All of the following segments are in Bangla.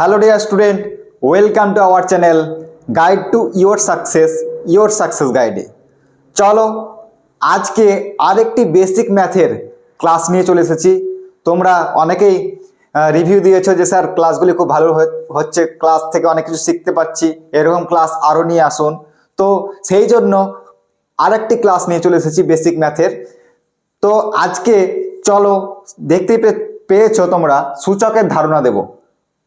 Hello dear student welcome to our channel guide to your success your success গাইডে চলো, আজকে আরেকটি বেসিক ম্যাথের ক্লাস নিয়ে চলে এসেছি। তোমরা অনেকেই রিভিউ দিয়েছ যে, স্যার ক্লাসগুলি খুব ভালো হচ্ছে ক্লাস থেকে অনেক কিছু শিখতে পাচ্ছি এরকম ক্লাস আরও নিয়ে আসুন। তো সেই জন্য আরেকটি ক্লাস নিয়ে চলে এসেছি বেসিক ম্যাথের তো আজকে চলো, দেখতে পেয়েছ তোমরা, সূচকের ধারণা দেব।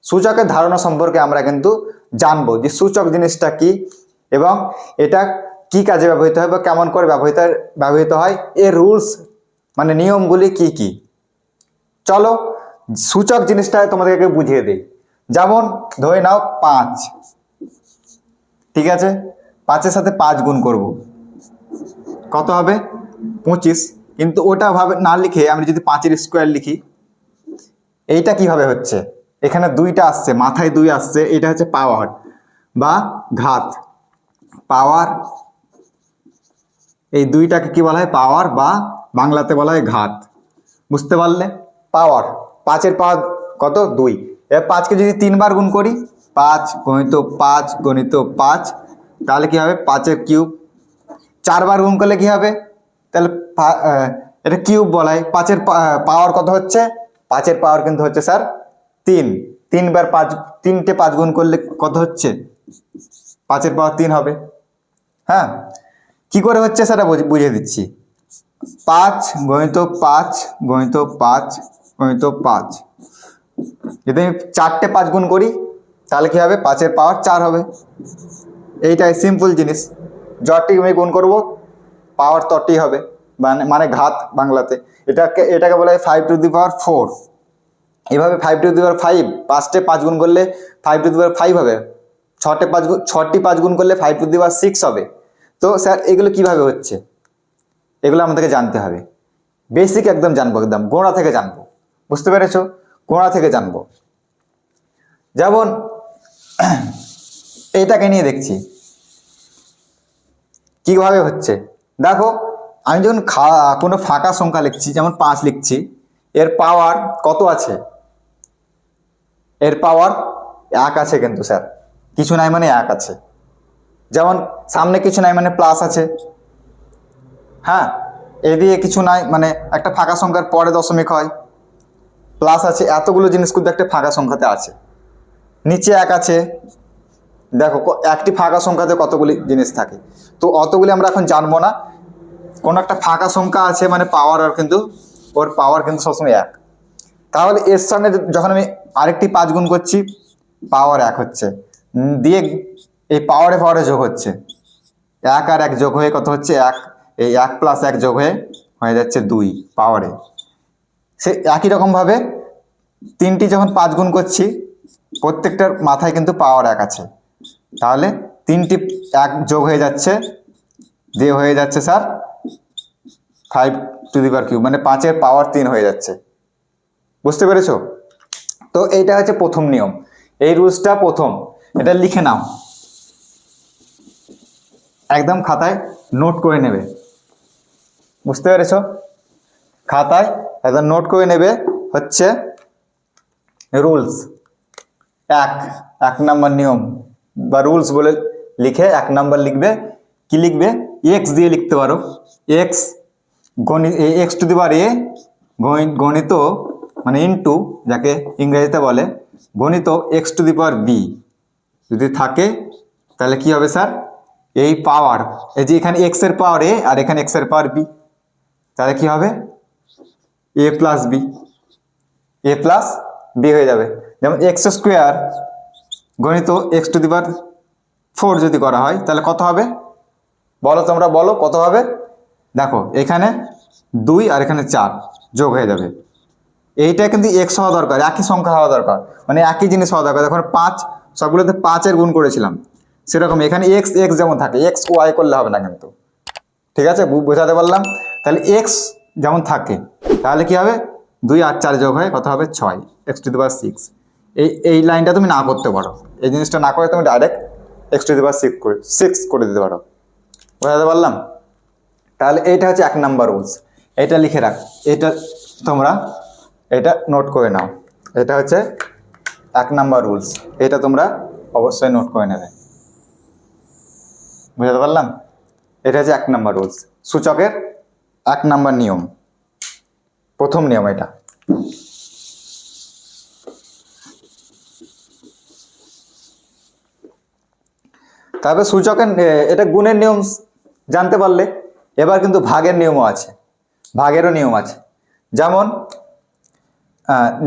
সূচকের ধারণা সম্পর্কে আমরা কিন্তু জানব যে সূচক জিনিসটা কি এবং এটা কি কাজে ব্যবহৃত হয় বা কেমন করে ব্যবহৃত ব্যবহৃত হয়, এর রুলস মানে নিয়মগুলি কি কি? চলো সূচক জিনিসটা তোমাদেরকে বুঝিয়ে দিই। যেমন ধরে নাও পাঁচ। ঠিক আছে? পাঁচের সাথে পাঁচ গুণ করব। কত হবে? পঁচিশ। কিন্তু ওটা ভাবে না লিখে আমি যদি পাঁচের স্কোয়ার লিখি, এইটা কীভাবে হচ্ছে? এখানে দুইটা আসছে, মাথায় দুই আসছে, এটা হচ্ছে পাওয়ার বা ঘাত। পাওয়ার এই দুইটাকে কি বলা হয়? পাওয়ার বা বাংলাতে বলা হয় ঘাত। বুঝতে পারলে? পাওয়ার পাঁচের পাওয়ার কত? দুই। এবার পাঁচকে যদি তিনবার গুণ করি, পাঁচ গণিত পাঁচ গণিত পাঁচ, তাহলে কি হবে? পাঁচের কিউব। চারবার গুণ করলে কি হবে? তাহলে এটা কিউব বলা হয়। পাঁচের পাওয়ার কত হচ্ছে? পাঁচের পাওয়ার কিন্তু হচ্ছে স্যার তিন, তিনবার পাঁচ, তিনটে পাঁচ গুণ করলে কত হচ্ছে? পাঁচের পাওয়ার তিন হবে। হ্যাঁ? কি করে হচ্ছে সেটা বুঝ- বুঝিয়ে দিচ্ছি। পাঁচ গণিত পাঁচ গণিত পাঁচ গণিত পাঁচ। যদি আমি চারটে পাঁচ গুণ করি, তাহলে কি হবে? পাঁচের পাওয়ার চার হবে। এইটাই সিম্পল জিনিস। জটটি আমি গুণ করব, পাওয়ার তরটি হবে। মানে মানে ঘাত বাংলাতে। এটাকে এটাকে বলা হয় five to the power four এভাবে ফাইভ টু দি ফাইভ পাঁচটে পাঁচ গুণ করলে ফাইভ টু দি ফাইভ হবে। ছটে পাঁচ গুণ, ছটি পাঁচ গুণ করলে five to the power six হবে। তো স্যার, এগুলো কীভাবে হচ্ছে? এগুলো আমাদেরকে জানতে হবে। বেসিক একদম জানব, একদম গোড়া থেকে জানব। বুঝতে পেরেছ? গোড়া থেকে জানব। যেমন, এটাকে নিয়ে দেখছি। কীভাবে হচ্ছে? দেখো, আমি যখন খা- কোনো ফাঁকা সংখ্যা লিখছি, যেমন পাঁচ লিখছি, এর পাওয়ার কত আছে? এর পাওয়ার এক আছে কিন্তু স্যার কিছু নাই মানে এক আছে। যেমন সামনে কিছু নাই মানে প্লাস আছে। হ্যাঁ এদিকে কিছু নাই মানে একটা ফাঁকা সংখ্যার পরে দশমিক হয়। প্লাস আছে, এতগুলো জিনিস কিন্তু একটা ফাঁকা সংখ্যাতে আছে। নিচে এক আছে। দেখো একটি ফাঁকা সংখ্যাতে কতগুলি জিনিস থাকে। তো অতগুলি আমরা এখন জানব না। কোনো একটা ফাঁকা সংখ্যা আছে মানে পাওয়ার আর কিন্তু, ওর পাওয়ার কিন্তু সবসময় এক। তাহলে এর সঙ্গে যখন আমি আরেকটি পাঁচ গুণ করছি পাওয়ার এক হচ্ছে। দিয়ে এই পাওয়ারে পাওয়ারে যোগ হচ্ছে। এক আর এক যোগ হয়ে কত হচ্ছে? এক। এই এক প্লাস এক যোগ হয়ে হয়ে যাচ্ছে দুই পাওয়ারে সে একই রকমভাবে তিনটি যখন পাঁচ গুণ করছি, প্রত্যেকটার মাথায় কিন্তু পাওয়ার এক আছে। তাহলে তিনটি এক যোগ হয়ে যাচ্ছে, দিয়ে হয়ে যাচ্ছে sir five to the power cube মানে পাঁচের পাওয়ার তিন হয়ে যাচ্ছে। বুঝতে পেরেছ? তো এইটা হচ্ছে প্রথম নিয়ম। এই রুলসটা প্রথম। এটা লিখে নাও। একদম খাতায় নোট করে নেবে। বুঝতে পেরেছ? খাতায় একদম নোট করে নেবে হচ্ছে রুলস। এক এক নাম্বার নিয়ম। বা রুলস বলে লিখে এক নাম্বার লিখবে। কি লিখবে? এক্স দিয়ে লিখতে পারো। এক্স গণিত এক্স টু দি পাওয়ার এ গণিত মানে ইনটু যাকে ইংরেজিতে বলে গণিত x to the power b যদি থাকে, তাহলে কি হবে স্যার? এই পাওয়ার এই যে এখানে এক্সের পাওয়ার এ আর এখানে এক্সের পাওয়ার বি তাহলে কি হবে? A plus b a plus b হয়ে যাবে। যেমন এক্স স্কোয়ার গণিত x to the power four যদি করা হয়, তাহলে কত হবে? বলো তোমরা, বলো কত হবে? দেখো, এখানে দুই আর এখানে চার যোগ হয়ে যাবে। এইটা কিন্তু এক্স হওয়া দরকার, একই সংখ্যা হওয়া দরকার মানে একই জিনিস হওয়া দরকার। এখন পাঁচ, সবগুলোতে পাঁচের গুণ করেছিলাম, সেরকম, এখানে এক্স এক্স যেমন থাকে এক্স ওয়াই করলে হবে না কিন্তু। ঠিক আছে? বোঝাতে পারলাম? তাহলে এক্স যেমন থাকে, তাহলে কি হবে? দুই আর চার যোগ হয়ে, কত হবে? ছয় x to the power six এই এই লাইনটা তুমি না করতে পারো। এই জিনিসটা না করে তুমি direct x to the power six করে সিক্স করে দিতে পারো। বোঝাতে পারলাম? তাহলে এইটা হচ্ছে এক নাম্বার রুলস এটা লিখে রাখ। এটা তোমরা এটা নোট করে নাও। এটা হচ্ছে এক নাম্বার রুলস এটা তোমরা অবশ্যই নোট করে নেবে। বুঝতে পারলাম? এটা হচ্ছে এক নাম্বার রুলস সূচকের এক নাম্বার নিয়ম। প্রথম নিয়ম এটা। তারপরে সূচকের এটা গুণের নিয়ম জানতে পারলে। এবার কিন্তু ভাগের নিয়মও আছে। ভাগেরও নিয়ম আছে। যেমন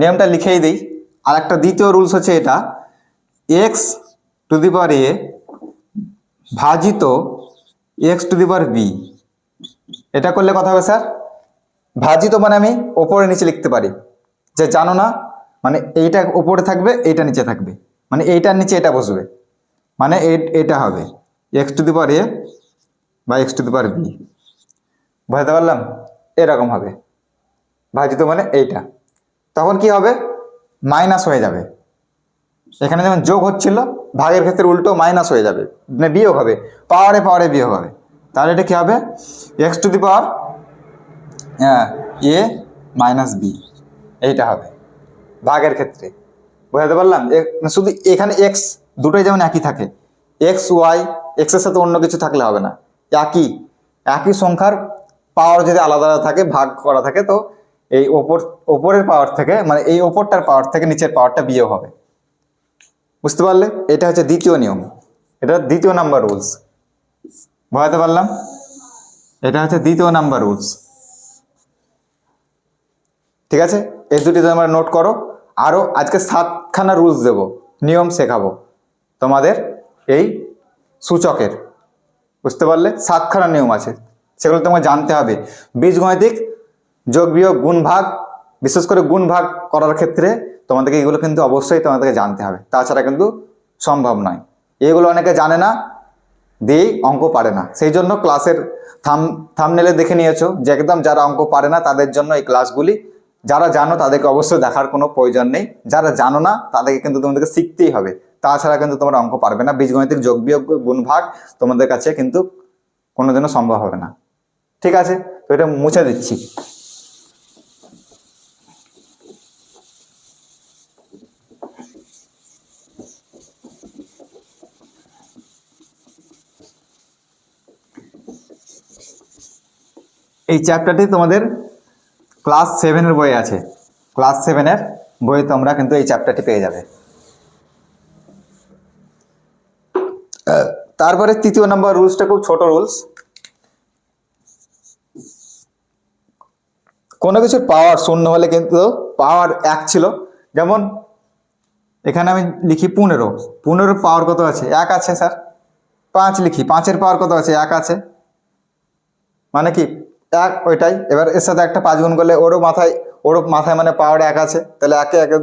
নিয়মটা লিখেই দিই। আর একটা দ্বিতীয় রুলস হচ্ছে এটা। X to the power a ভাজিত x to the power b এটা করলে কথা হবে, স্যার? ভাজিত মানে আমি ওপরে নিচে লিখতে পারি। যে জানো না মানে এইটা ওপরে থাকবে, এইটা নিচে থাকবে। মানে এইটার নিচে এটা বসবে। মানে এটা হবে। X to the power a বা x to the power b বুঝতে পারলাম? এরকম হবে। ভাজিত মানে এইটা। তখন কি হবে? মাইনাস হয়ে যাবে। এখানে যেমন যোগ হচ্ছিল, ভাগের ক্ষেত্রে উল্টো মাইনাস হয়ে যাবে। মানে বিয়োগ হবে, পাওয়ারে পাওয়ারে বিয়োগ হবে। তাহলে এটা কী হবে? X to the power a minus b এইটা হবে, ভাগের ক্ষেত্রে। বোঝাতে পারলাম? এ- শুধু এখানে এক্স দুটোই যেমন একই থাকে। এক্স ওয়াই এক্সের সাথে অন্য কিছু থাকলে হবে না। একই একই সংখ্যার পাওয়ার যদি আলাদা আলাদা থাকে, ভাগ করা থাকে, তো এই ওপর, ওপরের পাওয়ার থেকে মানে এই ওপরটার পাওয়ার থেকে নিচের পাওয়ারটা বিয়োগ হবে। বুঝতে পারলে? এটা হচ্ছে দ্বিতীয় নিয়ম। এটা দ্বিতীয় নাম্বার রুলস বোঝাতে পারলাম? এটা হচ্ছে দ্বিতীয় নাম্বার রুলস ঠিক আছে? এই দুটি তোমরা নোট করো। আরও আজকে সাতখানা রুলস দেব। নিয়ম শেখাবো তোমাদের এই সূচকের। বুঝতে পারলে? সাতখানা নিয়ম আছে। সেগুলো তোমাকে জানতে হবে। বীজগণিতিক যোগ বিয়োগ গুণ ভাগ, বিশেষ করে গুণ ভাগ করার ক্ষেত্রে তোমাদেরকে এগুলো কিন্তু অবশ্যই তোমাদেরকে জানতে হবে। তাছাড়া কিন্তু সম্ভব নয়। এগুলো অনেকে জানে না, দিয়েই অঙ্ক পারে না। সেই জন্য ক্লাসের থাম থামনেলে দেখে নিয়েছো যে একদম যারা অঙ্ক পারে না, তাদের জন্য এই ক্লাসগুলি, যারা জানো তাদেরকে অবশ্যই দেখার কোনো প্রয়োজন নেই। যারা জানো না, তাদেরকে কিন্তু তোমাদেরকে শিখতেই হবে। তাছাড়া কিন্তু তোমরা অঙ্ক পারবে না। বীজগণিতিক যোগ বিয়োগ গুণ ভাগ তোমাদের কাছে কিন্তু কোনোদিনও সম্ভব হবে না। ঠিক আছে? তো এটা মুছে দিচ্ছি। এই চ্যাপ্টারটি তোমাদের ক্লাস সেভেনের বইয়ে আছে। ক্লাস সেভেনের বইয়ে তোমরা কিন্তু এই চ্যাপ্টারটি পেয়ে যাবে। তারপরে তৃতীয় নম্বর রুলসটা খুব ছোট রুলস কোনো কিছুর পাওয়ার শূন্য হলে কিন্তু পাওয়ার এক ছিল। যেমন এখানে আমি লিখি পনেরো। পনেরোর পাওয়ার কত আছে? এক আছে স্যার পাঁচ লিখি। পাঁচের পাওয়ার কত আছে? এক আছে। মানে কি? এক, ওইটাই। এবার এর সাথে একটা পাঁচ গুণ করলে ওরও মাথায় ওরও মাথায় মানে পাওয়ার এক আছে। তাহলে একে একে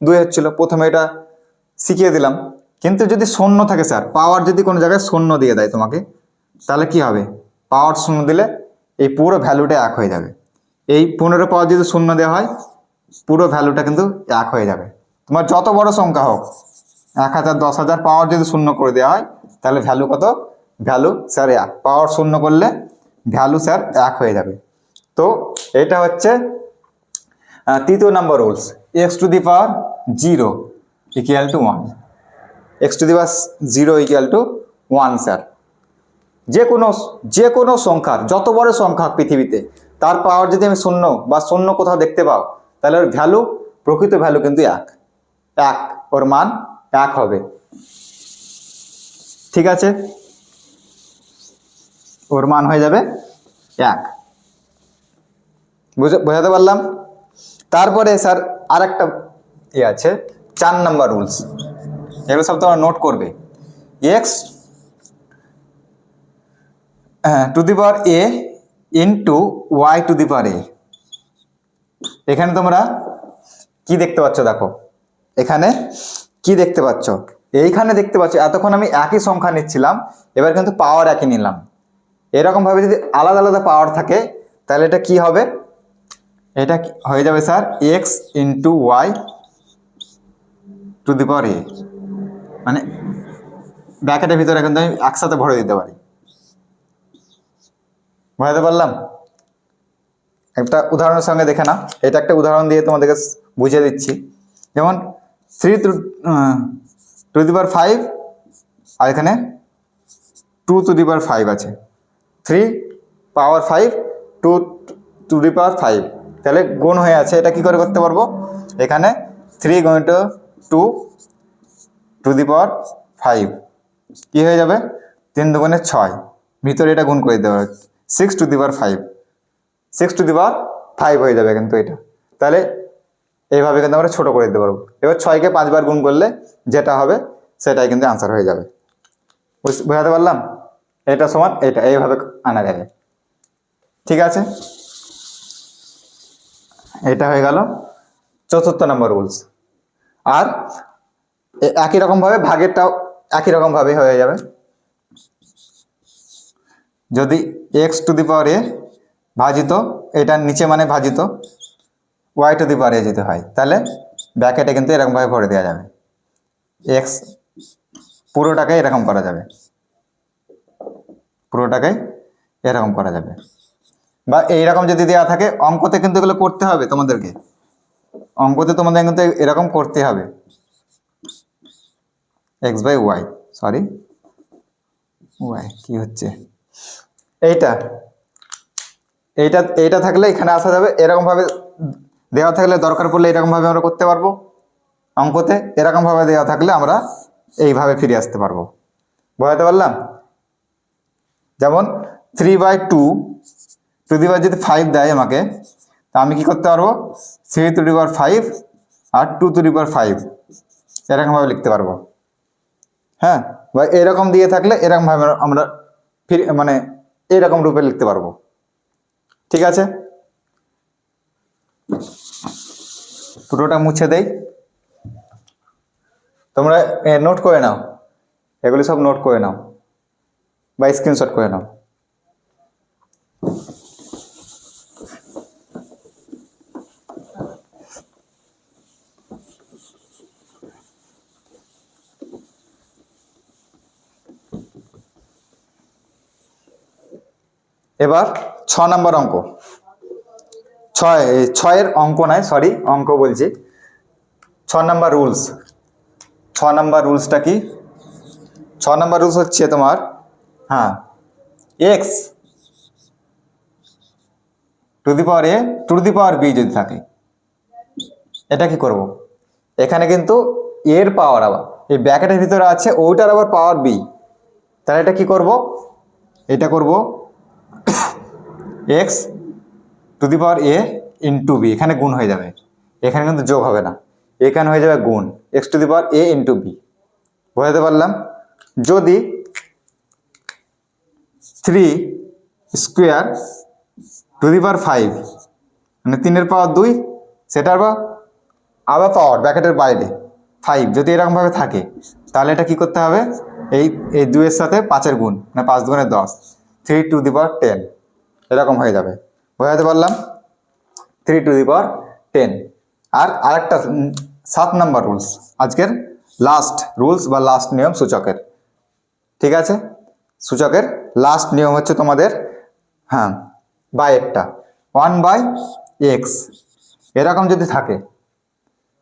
দুই হচ্ছিল। প্রথমে এটা শিখিয়ে দিলাম। কিন্তু যদি শূন্য থাকে স্যার পাওয়ার যদি কোনো জায়গায় শূন্য দিয়ে দেয় তোমাকে, তাহলে কি হবে? পাওয়ার শূন্য দিলে এই পুরো ভ্যালুটা এক হয়ে যাবে। এই পনেরো পাওয়ার যদি শূন্য দেওয়া হয়, পুরো ভ্যালুটা কিন্তু এক হয়ে যাবে। তোমার যত বড় সংখ্যা হোক, এক হাজার, দশ হাজার পাওয়ার যদি শূন্য করে দেওয়া হয়, তাহলে ভ্যালু কত? ভ্যালু স্যার এক। পাওয়ার শূন্য করলে ভ্যালু স্যার এক হয়ে যাবে। তো এটা হচ্ছে তৃতীয় number rules, x to the power zero equal to one x to the power zero equal to one sir. যে কোনো যে কোনো সংখ্যার, যত বড় সংখ্যা পৃথিবীতে, তার পাওয়ার যদি আমি শূন্য বা শূন্য কোথাও দেখতে পাও, তাহলে ওর ভ্যালু, প্রকৃত ভ্যালু কিন্তু এক। এক, ওর মান এক হবে। ঠিক আছে? ওর মান হয়ে যাবে এক। বুঝে বোঝাতে পারলাম? তারপরে স্যার আরেকটা ইয়ে আছে, চার নাম্বার রুলস এগুলো সব তোমরা নোট করবে। X to the power a into y to the power a এখানে তোমরা কি দেখতে পাচ্ছ দেখো? এখানে কি দেখতে পাচ্ছ? এইখানে দেখতে পাচ্ছ, এতক্ষণ আমি একই সংখ্যা নিচ্ছিলাম, এবার কিন্তু পাওয়ার একই নিলাম। এরকম ভাবে যদি আলাদা আলাদা পাওয়ার থাকে, তাহলে এটা কি হবে? এটা হয়ে যাবে sir x into y to the power a মানে ব্র্যাকেটের ভিতরে কিন্তু আমি একসাথে ভরে দিতে পারি। বোঝাতে পারলাম? একটা উদাহরণের সঙ্গে দেখে না এটা একটা উদাহরণ দিয়ে তোমাদেরকে বুঝিয়ে দিচ্ছি। যেমন three two to the power five আর এখানে two to the power five আছে। Three power five two to the power five তাহলে গুণ হয়ে আছে, এটা কি করে করতে পারব? এখানে থ্রি গুণিত two to the power five কী হয়ে যাবে? তিন দুগুণে ছয়। ভিতরে এটা গুণ করে দিতে হবে। Six to the power five six to the power five হয়ে যাবে কিন্তু এটা। তাহলে এইভাবে কিন্তু আমরা ছোটো করে দিতে পারব। এবার ছয়কে পাঁচবার গুণ করলে যেটা হবে, সেটাই কিন্তু আনসার হয়ে যাবে। বুঝ- বোঝাতে পারলাম? এটা সমান এটা, এইভাবে আনা যাবে ঠিক আছে? এটা হয়ে গেল চতুর্থ নম্বর রুলস আর একই রকমভাবে ভাগেরটাও একই রকমভাবে হয়ে যাবে। যদি x to the power a ভাজিত, এটার নিচে মানে ভাজিত ওয়াই টু দি পাওয়ার এ যদি হয়, তাহলে ব্যাকেটে কিন্তু এরকমভাবে ভরে দেওয়া যাবে। এক্স পুরোটাকে এরকম করা যাবে। পুরোটাকেই এরকম করা যাবে। বা এইরকম যদি দেওয়া থাকে, অঙ্কতে কিন্তু এগুলো করতে হবে তোমাদেরকে। অঙ্কতে তোমাদের কিন্তু এরকম করতে হবে। X by y sorry y কি হচ্ছে? এইটা। এইটা এইটা থাকলে এখানে আসা যাবে। এরকমভাবে দেওয়া থাকলে দরকার পড়লে এরকমভাবে আমরা করতে পারব। অঙ্কতে এরকমভাবে দেওয়া থাকলে আমরা এইভাবে ফিরে আসতে পারব। বোঝাতে পারলাম? যেমন three by two to the যদি ফাইভ দেয় আমাকে, তা আমি কি করতে পারব? থ্রি টু দি ফাইভ আর টু টু দি ফাইভ এরকমভাবে লিখতে পারব। হ্যাঁ? বা এরকম দিয়ে থাকলে এরকমভাবে আমরা ফিরে মানে এরকম রূপে লিখতে পারব। ঠিক আছে? পুরোটা মুছে দেই। তোমরা নোট করে নাও। এগুলি সব নোট করে নাও। বা স্ক্রিনশট করে নাও। এবার ছ নম্বর অঙ্ক। ছয় ছয়ের অঙ্ক নয় সরি অঙ্ক বলছি। ছ নম্বর রুলস ছ নম্বর রুলসটা কি? ছ নম্বর রুলস হচ্ছে তোমার হ্যাঁ x to the power a to the power b যদি থাকে, এটা কি করব? এখানে কিন্তু এর পাওয়ার আবার, এই ব্যাকেটের ভিতরে আছে, ওইটার আবার পাওয়ার বি তাহলে এটা কি করব? এটা করব x to the power a into b এখানে গুণ হয়ে যাবে, এখানে কিন্তু যোগ হবে না, এখানে হয়ে যাবে গুণ x to the power a into b বোঝাতে পারলাম? যদি three square to the power five মানে তিনের পাওয়ার দুই, সেটার বা আবার পাওয়ার ব্র্যাকেটের বাইরে ফাইভ যদি এরকমভাবে থাকে, তাহলে এটা কি করতে হবে? এই এই দুইয়ের সাথে পাঁচের গুণ মানে পাঁচ দুগুণে দশ three to the power ten এরকম হয়ে যাবে। বোঝাতে পারলাম? Three to the power ten আর আরেকটা সাত নাম্বার রুলস আজকের লাস্ট রুলস বা লাস্ট নিয়ম সূচকের। ঠিক আছে? সূচকের লাস্ট নিয়ম হচ্ছে তোমাদের হ্যাঁ বাই একটা। ওয়ান বাই এক্স এরকম যদি থাকে,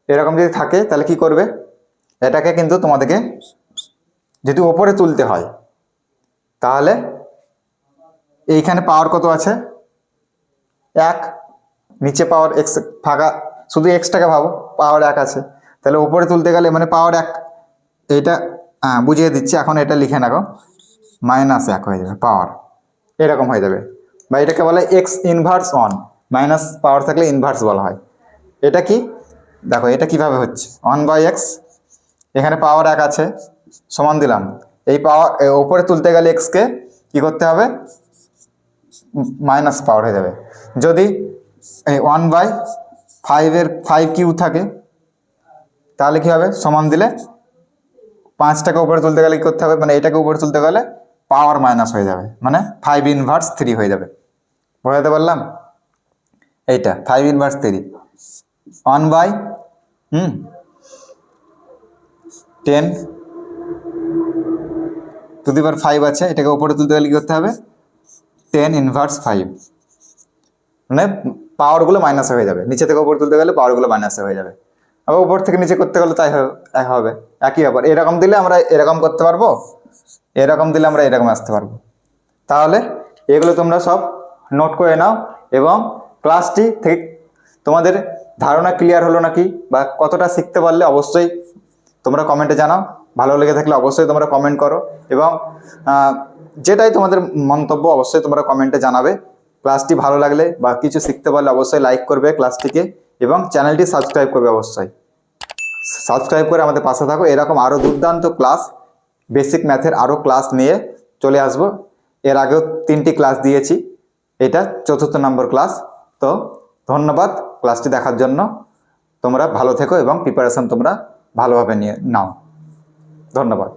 এরকম যদি থাকে, তাহলে কি করবে? এটাকে কিন্তু তোমাদেরকে যদি ওপরে তুলতে হয়, তাহলে এইখানে পাওয়ার কত আছে? এক। নিচে পাওয়ার এক্স ফাঁকা, শুধু এক্সটাকে ভাবো পাওয়ার এক আছে। তাহলে ওপরে তুলতে গেলে মানে পাওয়ার এক। এইটা হ্যাঁ বুঝিয়ে দিচ্ছি, এখন এটা লিখে রাখো মাইনাস এক হয়ে যাবে পাওয়ার এরকম হয়ে যাবে। বা এটাকে বলে x inverse one minus power থাকলে ইনভার্স বলা হয়। এটা কি? দেখো, এটা কীভাবে হচ্ছে? ওয়ান বাই এক্স এখানে পাওয়ার এক আছে, সমান দিলাম। এই পাওয়ার ওপরে তুলতে গেলে এক্সকে কি করতে হবে? মাইনাস পাওয়ার হয়ে যাবে। যদি ওয়ান বাই ফাইভের ফাইভ কিউ থাকে, তাহলে কি হবে? সমান দিলে পাঁচটাকে উপরে তুলতে গেলে কি করতে হবে? মানে এটাকে উপরে তুলতে গেলে পাওয়ার মাইনাস হয়ে যাবে। মানে ফাইভ ইনভার্স থ্রি হয়ে যাবে। বোঝাতে পারলাম? এইটা five inverse three one by hmm? Ten to the five আছে, এটাকে উপরে তুলতে গেলে কি করতে হবে? টেন ইনভার্স ফাইভ মানে পাওয়ারগুলো মাইনাসে হয়ে যাবে। নিচে থেকে উপরে তুলতে গেলে পাওয়ারগুলো মাইনাসে হয়ে যাবে। আবার উপর থেকে নিচে করতে গেলে তাই হবে। একই ব্যাপার। এরকম দিলে আমরা এরকম করতে পারব? এরকম দিলে আমরা এরকম আসতে পারব। তাহলে এগুলো তোমরা সব নোট করে নাও এবং ক্লাসটি থেকে তোমাদের ধারণা ক্লিয়ার হলো নাকি বা কতটা শিখতে পারলে অবশ্যই তোমরা কমেন্টে জানাও। ভালো লেগে থাকলে অবশ্যই তোমরা কমেন্ট করো এবং যেটাই তোমাদের মন্তব্য অবশ্যই তোমরা কমেন্টে জানাবে। ক্লাসটি ভালো লাগলে বা কিছু শিখতে পারলে অবশ্যই লাইক করবে ক্লাসটিকে এবং চ্যানেলটি সাবস্ক্রাইব করবে অবশ্যই। সাবস্ক্রাইব করে আমাদের পাশে থাকো। এরকম আরও দুর্দান্ত ক্লাস বেসিক ম্যাথের আরও ক্লাস নিয়ে চলে আসব। এর আগেও তিনটি ক্লাস দিয়েছি। এটা চতুর্থ নম্বর ক্লাস তো ধন্যবাদ ক্লাসটি দেখার জন্য। তোমরা ভালো থেকো এবং প্রিপারেশান তোমরা ভালোভাবে নিয়ে নাও। ধন্যবাদ।